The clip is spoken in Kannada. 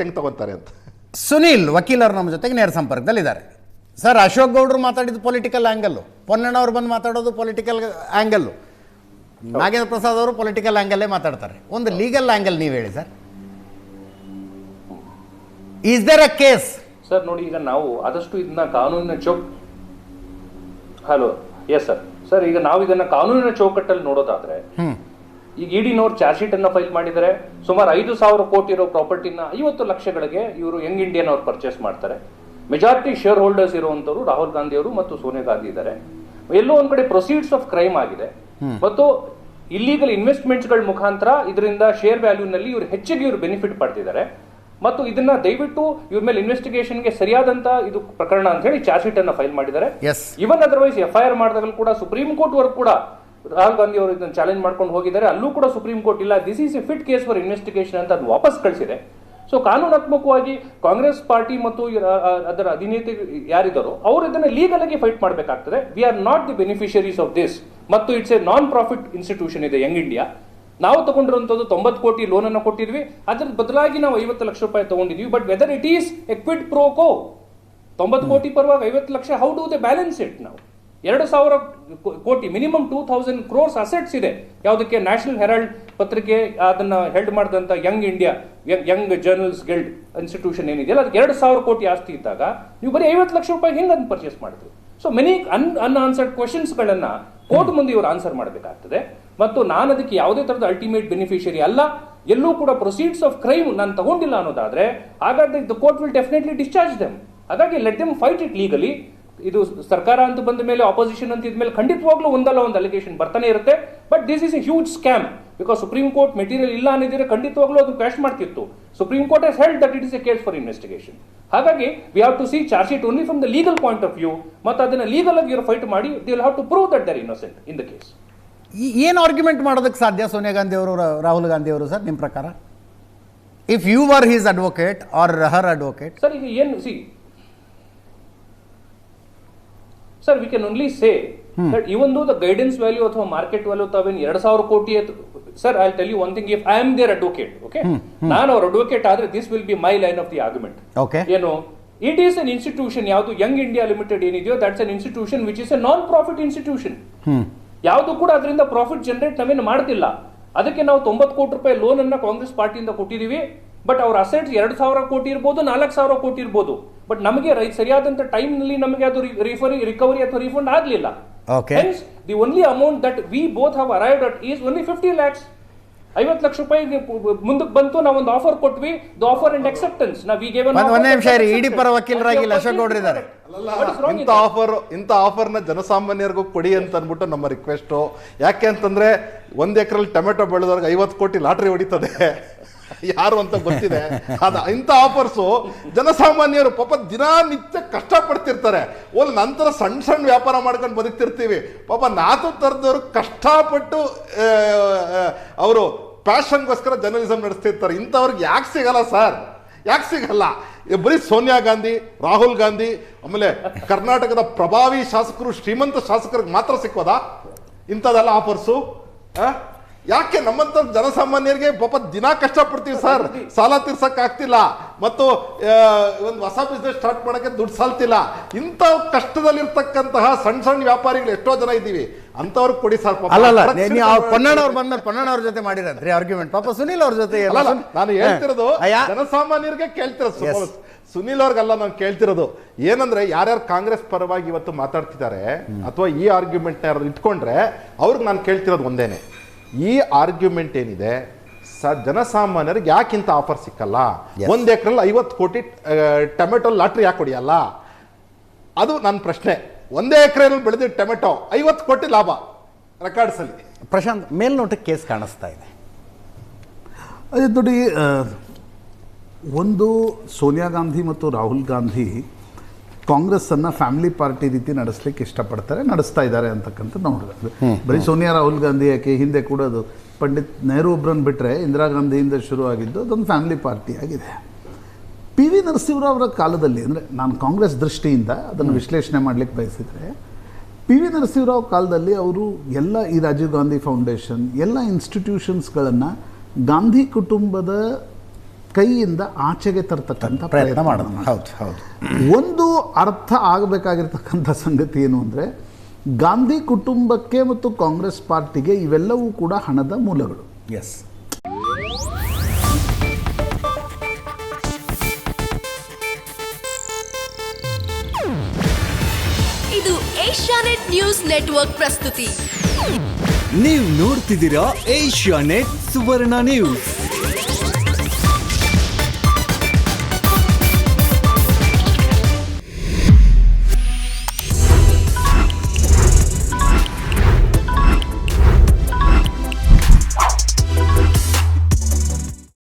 ಹೆಂಗೆ ತಗೊಂತಾರೆ ಅಂತ. ಸುನೀಲ್ ವಕೀಲರು ನಮ್ಮ ಜೊತೆಗೆ ನೇರ ಸಂಪರ್ಕದಲ್ಲಿದ್ದಾರೆ. ಸರ್ ಅಶೋಕ್ ಗೌಡ್ರು ಮಾತಾಡಿದ್ದು ಪೊಲಿಟಿಕಲ್ ಆ್ಯಂಗಲ್ಲು ಪೊನ್ನಣ್ಣವ್ರು ಬಂದು ಮಾತಾಡೋದು ಪೊಲಿಟಿಕಲ್ ಆ್ಯಂಗಲ್ಲು ನಾಗೇಂದ್ರ ಪ್ರಸಾದ್ ಅವರು ಪೊಲಿಟಿಕಲ್ ಆ್ಯಂಗಲ್ಲೇ ಮಾತಾಡ್ತಾರೆ. ಒಂದು ಲೀಗಲ್ ಆ್ಯಂಗಲ್ ನೀವು ಹೇಳಿ sir. Is there a case sir ನೋಡಿ ಈಗ ನಾವು ಆದಷ್ಟು ಇದನ್ನ ಕಾನೂನಿನ ಚೌಕ್ ಹಲೋ ಎಸ್ ಸರ್ ಸರ್ ಈಗ ನಾವು ಇದನ್ನ ಕಾನೂನಿನ ಚೌಕಟ್ಟಲ್ಲಿ ನೋಡೋದಾದ್ರೆ ಈಗ ಇಡಿನವ್ರು ಚಾರ್ಜ್ ಶೀಟ್ ಅನ್ನ ಫೈಲ್ ಮಾಡಿದರೆ ಸುಮಾರು ಐದು ಸಾವಿರ ಕೋಟಿ ಇರೋ ಪ್ರಾಪರ್ಟಿನ ಐವತ್ತು ಲಕ್ಷಗಳಿಗೆ ಇವರು ಯಂಗ್ ಇಂಡಿಯನ್ ಅವ್ರು ಪರ್ಚೇಸ್ ಮಾಡ್ತಾರೆ. ಮೆಜಾರಿಟಿ ಶೇರ್ ಹೋಲ್ಡರ್ಸ್ ಇರುವಂತವರು ರಾಹುಲ್ ಗಾಂಧಿ ಅವರು ಮತ್ತು ಸೋನಿಯಾ ಗಾಂಧಿ ಇದ್ದಾರೆ. ಎಲ್ಲೋ ಒಂದ್ ಕಡೆ ಪ್ರೊಸೀಡ್ಸ್ ಆಫ್ ಕ್ರೈಮ್ ಆಗಿದೆ. ಮತ್ತು ಇಲ್ಲಿಗಲ್ ಇನ್ವೆಸ್ಟ್ಮೆಂಟ್ಸ್ಗಳ ಮುಖಾಂತರ ಇದರಿಂದ ಶೇರ್ ವ್ಯಾಲ್ಯೂನಲ್ಲಿ ಇವರು ಹೆಚ್ಚಿಗೆ ಇವರು ಬೆನಿಫಿಟ್ ಪಡ್ತಿದ್ದಾರೆ. ಮತ್ತು ಇದನ್ನ ದಯವಿಟ್ಟು ಇವ್ರ ಮೇಲೆ ಇನ್ವೆಸ್ಟಿಗೇಷನ್ಗೆ ಸರಿಯಾದಂತ ಇದು ಪ್ರಕರಣ ಅಂತ ಹೇಳಿ ಚಾರ್ಜ್ ಶೀಟ್ ಅನ್ನ ಫೈಲ್ ಮಾಡಿದ್ದಾರೆ. Even otherwise F I R ಮಾಡಿದಾಗಲೂ ಕೂಡ ಸುಪ್ರೀಂ ಕೋರ್ಟ್ ವರ್ಗ ಕೂಡ ರಾಹುಲ್ ಗಾಂಧಿ ಅವರು ಇದನ್ನ ಚಾಲೆಂಜ್ ಮಾಡ್ಕೊಂಡು ಹೋಗಿದ್ದಾರೆ. ಅಲ್ಲೂ ಕೂಡ ಸುಪ್ರೀಂ ಕೋರ್ಟ್ ಇಲ್ಲ this is a fit case for investigation ಅಂತ ಅದು ವಾಪಸ್ ಕಳಿಸಿದೆ. ಸೊ ಕಾನೂನಾತ್ಮಕವಾಗಿ ಕಾಂಗ್ರೆಸ್ ಪಾರ್ಟಿ ಮತ್ತು ಅದರ ಅಧಿನೇತ ಯಾರಿದ್ದಾರೋ ಅವರು ಇದನ್ನು ಲೀಗಲ್ ಆಗಿ ಫೈಟ್ ಮಾಡಬೇಕಾಗ್ತದೆ. We are not the beneficiaries of this ಮತ್ತು it's a non profit institution ಇದೆ ಯಂಗ್ ಇಂಡಿಯಾ ನಾವು ತಗೊಂಡಿರುವಂಥದ್ದು ತೊಂಬತ್ತು ಕೋಟಿ ಲೋನ್ ಅನ್ನು ಕೊಟ್ಟಿದ್ವಿ. ಅದ್ರ ಬದಲಾಗಿ ನಾವು ಐವತ್ತು ಲಕ್ಷ ರೂಪಾಯಿ ತಗೊಂಡಿದ್ವಿ. But whether it is a quid pro quo ತೊಂಬತ್ತು ಕೋಟಿ ಪರವಾಗಿ ಐವತ್ತು lakh how do the balance it ನಾವು ಎರಡು ಸಾವಿರ ಕೋಟಿ, minimum two thousand crores assets ಇದೆ. ಯಾವುದಕ್ಕೆ? ನ್ಯಾಷನಲ್ ಹೆರಾಲ್ಡ್ ಪತ್ರಿಕೆ ಅದನ್ನ ಹೆಲ್ಡ್ ಮಾಡಿದಂತ Young India Young Journals Guild institution ಏನಿದೆಯಲ್ಲ ಅದಕ್ಕೆ ಎರಡು ಸಾವಿರ ಕೋಟಿ ಆಸ್ತಿ ಇದ್ದಾಗ ನೀವು ಬರೀ ಐವತ್ತು ಲಕ್ಷ ರೂಪಾಯಿ ಹಿಂಗೆ ಅದನ್ನ ಪರ್ಚೇಸ್ ಮಾಡಿದ್ರಿ. So many un unanswered questions ಗಳನ್ನ ಕೋರ್ಟ್ ಮುಂದೆ ಇವರು ಆನ್ಸರ್ ಮಾಡಬೇಕಾಗ್ತದೆ. ಮತ್ತು ನಾನು ಅದಕ್ಕೆ ಯಾವುದೇ ತರದ ಅಲ್ಟಿಮೇಟ್ ಬೆನಿಫಿಷರಿ ಅಲ್ಲ. ಎಲ್ಲೂ ಕೂಡ ಪ್ರೊಸೀಡ್ಸ್ ಆಫ್ ಕ್ರೈಮ್ ನಾನು ತಗೊಂಡಿಲ್ಲ ಅನ್ನೋದಾದ್ರೆ, ಹಾಗಾದ್ರೆ the court will definitely discharge them ಹಾಗಾಗಿ let them fight it legally ಇದು ಸರ್ಕಾರ ಅಂತ ಬಂದ ಮೇಲೆ ಆಪೋಸಿಷನ್ ಅಂತ ಇದ್ಮೇಲೆ ಖಂಡಿತವಾಗ್ಲೂ ಒಂದಲ್ಲ ಒಂದು ಅಲಿಗೇಷನ್ ಬರ್ತಾನೆ ಇರುತ್ತೆ. But this is a huge scam because supreme court material ಇಲ್ಲ ಅನ್ನಿದ್ರೆ ಖಂಡಿತವಾಗ್ಲೂ ಅದು ಕ್ಯಾಶ್ ಮಾಡ್ತಿತ್ತು. Supreme court has held that it is a case for investigation ಹಾಗಾಗಿ we have to see charge sheet only from the legal point of view ಮತ್ತು ಅದನ್ನ ಲೀಗಲ್ ಆಗಿ ಇವರು ಫೈಟ್ ಮಾಡಿ they will have to prove that they're innocent in the case ಏನು ಆರ್ಗ್ಯುಮೆಂಟ್ ಮಾಡೋದಕ್ಕೆ ಸಾಧ್ಯ ಸೋನಿಯಾ ಗಾಂಧಿ ಅವರು ರಾಹುಲ್ ಗಾಂಧಿ ಅವರು ಸರ್ ನಿಮ್ಮ ಪ್ರಕಾರ? If you are his advocate or her advocate sir ಈಗ ಏನು see sir we can only say that even though the guidance value ಅಥವಾ ಮಾರ್ಕೆಟ್ ವ್ಯಾಲ್ಯೂ ತಾವೇನು ಎರಡ್ ಸಾವಿರ ಕೋಟಿ sir I tell you one thing if I am there advocate okay ನಾನು ಅವ್ರ ಅಡ್ವೊಕೇಟ್ ಆದ್ರೆ this will be my line of the argument. ಏನು ಇಟ್ ಈಸ್ ಅನ್ ಇನ್ಸ್ಟಿಟ್ಯೂಷನ್ ಯಾವುದು ಯಂಗ್ ಇಂಡಿಯಾ ಲಿಮಿಟೆಡ್ ಏನಿದೆಯೋ that's an institution which is a non profit institution ಯಾವುದು ಕೂಡ ಅದರಿಂದ ಪ್ರಾಫಿಟ್ ಜನರೇಟ್ ನಾವೇನು ಮಾಡ್ತಿಲ್ಲ ಅದಕ್ಕೆ ನಾವು ತೊಂಬತ್ತು ಕೋಟಿ ರೂಪಾಯಿ ಲೋನ್ ಅನ್ನ ಕಾಂಗ್ರೆಸ್ ಪಾರ್ಟಿಯಿಂದ ಕೊಟ್ಟಿದೀವಿ ಬಟ್ ಅವ್ರ ಅಸೆಟ್ಸ್ ಎರಡು ಸಾವಿರ ಕೋಟಿ ಇರ್ಬೋದು ನಾಲ್ಕು ಸಾವಿರ ಕೋಟಿ ಇರ್ಬೋದು ಬಟ್ ನಮಗೆ ರೈ ಸರಿಯಾದಂತ ಟೈಮ್ನಲ್ಲಿ ನಮಗೆ ಅದು ರಿಫರಿ ರಿಕವರಿ ಅಥವಾ ರಿಫಂಡ್ ಆಗಲಿಲ್ಲ. The only amount only we both we both have arrived at is only 50 lakhs. ಐವತ್ತು ಲಕ್ಷ ರೂಪಾಯಿ ಮುಂದಕ್ಕೆ ಬಂತು ನಾವು ಒಂದು ಆಫರ್ ಕೊಟ್ವಿ. ದ ಆಫರ್ ಅಂಡ್ ಅಕ್ಸೆಪ್ಟೆನ್ಸ್ ನಾವು ಈಗ ಒಂದೇ ನಿಮಿಷ ಇರಿ, ಇಡಿ ಪರ ವಕೀಲರಾಗಿ ಅಶೋಕ್ ಗೌಡ್ರು ಇದ್ದಾರೆ. ಇಂಥ ಆಫರ್ ಇಂಥ ಆಫರ್ನ ಜನಸಾಮಾನ್ಯರಿಗೂ ಕೊಡಿ ಅಂತ ಅಂದ್ಬಿಟ್ಟು ನಮ್ಮ ರಿಕ್ವೆಸ್ಟು ಯಾಕೆ ಅಂತಂದ್ರೆ ಒಂದು ಎಕರೆಲಿ ಟೊಮೆಟೊ ಬೆಳೆದವ್ರಿಗೆ ಐವತ್ತು ಕೋಟಿ ಲಾಟ್ರಿ ಹೊಡಿತದೆ. ಯಾರು ಅಂತ ಗೊತ್ತಿದೆ. ಅದ ಇಂಥ ಆಫರ್ಸು ಜನಸಾಮಾನ್ಯರು ಪಾಪ ದಿನನಿತ್ಯ ಕಷ್ಟಪಡ್ತಿರ್ತಾರೆ. ಒಂದು ನಂತರ ಸಣ್ಣ ಸಣ್ಣ ವ್ಯಾಪಾರ ಮಾಡ್ಕೊಂಡು ಬದುಕ್ತಿರ್ತೀವಿ. ಪಾಪ ನಾತು ತರದವರು ಕಷ್ಟಪಟ್ಟು ಅವರು ಪ್ಯಾಷನ್ಗೋಸ್ಕರ ಜರ್ನಲಿಸಮ್ ನಡೆಸ್ತಿರ್ತಾರೆ. ಇಂಥವ್ರಿಗೆ ಯಾಕೆ ಸಿಗಲ್ಲ ಸರ್? ಯಾಕೆ ಸಿಗಲ್ಲ? ಬರೀ ಸೋನಿಯಾ ಗಾಂಧಿ, ರಾಹುಲ್ ಗಾಂಧಿ, ಆಮೇಲೆ ಕರ್ನಾಟಕದ ಪ್ರಭಾವಿ ಶಾಸಕರು, ಶ್ರೀಮಂತ ಶಾಸಕರಿಗೆ ಮಾತ್ರ ಸಿಕ್ಕೋದಾ? ಇಂಥದ್ದೆಲ್ಲ ಆಫರ್ಸು ಯಾಕೆ ನಮ್ಮಂತ ಜನಸಾಮಾನ್ಯರಿಗೆ ಪಾಪ ದಿನ ಕಷ್ಟಪಡ್ತೀವಿ ಸರ್? ಸಾಲ ತೀರ್ಸಕ್ ಆಗ್ತಿಲ್ಲ. ಮತ್ತು ಒಂದು ಹೊಸ ಬಿಸ್ನೆಸ್ ಸ್ಟಾರ್ಟ್ ಮಾಡಕ್ಕೆ ದುಡ್ಡು ಸಾಲ್ತಿಲ್ಲ. ಇಂಥ ಕಷ್ಟದಲ್ಲಿರ್ತಕ್ಕಂತಹ ಸಣ್ಣ ಸಣ್ಣ ವ್ಯಾಪಾರಿಗಳು ಎಷ್ಟೋ ಜನ ಇದ್ದೀವಿ. ಅಂಥವ್ರಿಗೆ ಕೊಡಿ ಸರ್ ಮಾಡಿ. ಪೊನ್ನಣ್ಣ ಅವ್ರು ಬಂದ್ಮೇಲೆ ಪೊನ್ನಣ್ಣ ಅವ್ರ ಜೊತೆ ಮಾಡಿರಂತ್ರಿ ಆರ್ಗ್ಯುಮೆಂಟ್ ಪಾಪ ಸುನೀಲ್ ಅವ್ರ ಜೊತೆ ಅಲ್ಲ, ನಾನು ಹೇಳ್ತಿರೋದು ಜನಸಾಮಾನ್ಯರಿಗೆ ಕೇಳ್ತಿರೋದು ಸುನೀಲ್ ಅವ್ರಿಗೆಲ್ಲ ನಾನು ಕೇಳ್ತಿರೋದು. ಏನಂದ್ರೆ ಯಾರ್ಯಾರು ಕಾಂಗ್ರೆಸ್ ಪರವಾಗಿ ಇವತ್ತು ಮಾತಾಡ್ತಿದ್ದಾರೆ ಅಥವಾ ಈ ಆರ್ಗ್ಯುಮೆಂಟ್ ಯಾರು ಇಟ್ಕೊಂಡ್ರೆ ಅವ್ರಿಗೆ ನಾನು ಕೇಳ್ತಿರೋದು ಒಂದೇನೆ. ಈ ಆರ್ಗ್ಯುಮೆಂಟ್ ಏನಿದೆ ಸ ಜನಸಾಮಾನ್ಯರಿಗೆ ಯಾಕಿಂತ ಆಫರ್ ಸಿಕ್ಕಲ್ಲ? ಒಂದು ಎಕರೆಲ್ಲಿ ಐವತ್ತು ಕೋಟಿ ಟೊಮೆಟೊ ಲಾಟ್ರಿ ಯಾಕೆ ಹೊಡಿಯಲ್ಲ? ಅದು ನನ್ನ ಪ್ರಶ್ನೆ. ಒಂದೇ ಎಕರೆಯಲ್ಲಿ ಬೆಳೆದ ಟೊಮೆಟೊ ಐವತ್ತು ಕೋಟಿ ಲಾಭ ರೆಕಾರ್ಡ್ಸಲ್ಲಿ ಪ್ರಶಾಂತ್ ಮೇಲ್ನೋಟಕ್ಕೆ ಕೇಸ್ ಕಾಣಿಸ್ತಾ ಇದೆ. ಅದೇ ದುಡಿ ಒಂದು ಸೋನಿಯಾ ಗಾಂಧಿ ಮತ್ತು ರಾಹುಲ್ ಗಾಂಧಿ ಕಾಂಗ್ರೆಸ್ಸನ್ನು ಫ್ಯಾಮಿಲಿ ಪಾರ್ಟಿ ರೀತಿ ನಡೆಸ್ಲಿಕ್ಕೆ ಇಷ್ಟಪಡ್ತಾರೆ, ನಡೆಸ್ತಾ ಇದ್ದಾರೆ ಅಂತಕ್ಕಂಥ ನೋಡಿದ್ರೆ ಬರೀ ಸೋನಿಯಾ ರಾಹುಲ್ ಗಾಂಧಿ ಯಾಕೆ ಹಿಂದೆ ಕೂಡ ಅದು ಪಂಡಿತ್ ನೆಹರು ಒಬ್ಬರನ್ನು ಬಿಟ್ಟರೆ ಇಂದಿರಾ ಗಾಂಧಿಯಿಂದ ಶುರುವಾಗಿದ್ದು ಅದೊಂದು ಫ್ಯಾಮಿಲಿ ಪಾರ್ಟಿ ಆಗಿದೆ. ಪಿ ವಿ ನರಸಿಂಹರಾವ್ ಅವರ ಕಾಲದಲ್ಲಿ, ಅಂದರೆ ನಾನು ಕಾಂಗ್ರೆಸ್ ದೃಷ್ಟಿಯಿಂದ ಅದನ್ನು ವಿಶ್ಲೇಷಣೆ ಮಾಡಲಿಕ್ಕೆ ಬಯಸಿದರೆ, ಪಿ ವಿ ನರಸಿಂಹರಾವ್ ಕಾಲದಲ್ಲಿ ಅವರು ಎಲ್ಲ ಈ ರಾಜೀವ್ ಗಾಂಧಿ ಫೌಂಡೇಶನ್, ಎಲ್ಲ ಇನ್ಸ್ಟಿಟ್ಯೂಷನ್ಸ್ಗಳನ್ನು ಗಾಂಧಿ ಕುಟುಂಬದ ಕೈಯಿಂದ ಆಚೆಗೆ ತರ್ತಕ್ಕಂಥ ಪ್ರಯತ್ನ ಮಾಡೋದು ಹೌದು ಹೌದು. ಒಂದು ಅರ್ಥ ಆಗಬೇಕಾಗಿರ್ತಕ್ಕಂಥ ಸಂಗತಿ ಏನು ಅಂದರೆ ಗಾಂಧಿ ಕುಟುಂಬಕ್ಕೆ ಮತ್ತು ಕಾಂಗ್ರೆಸ್ ಪಾರ್ಟಿಗೆ ಇವೆಲ್ಲವೂ ಕೂಡ ಹಣದ ಮೂಲಗಳು. ಎಸ್ ಇದು ಏಷ್ಯಾನೆಟ್ ನ್ಯೂಸ್ ನೆಟ್ವರ್ಕ್ ಪ್ರಸ್ತುತಿ. ನೀವು ನೋಡ್ತಿದ್ದೀರಾ ಏಷ್ಯಾನೆಟ್ ಸುವರ್ಣ ನ್ಯೂಸ್.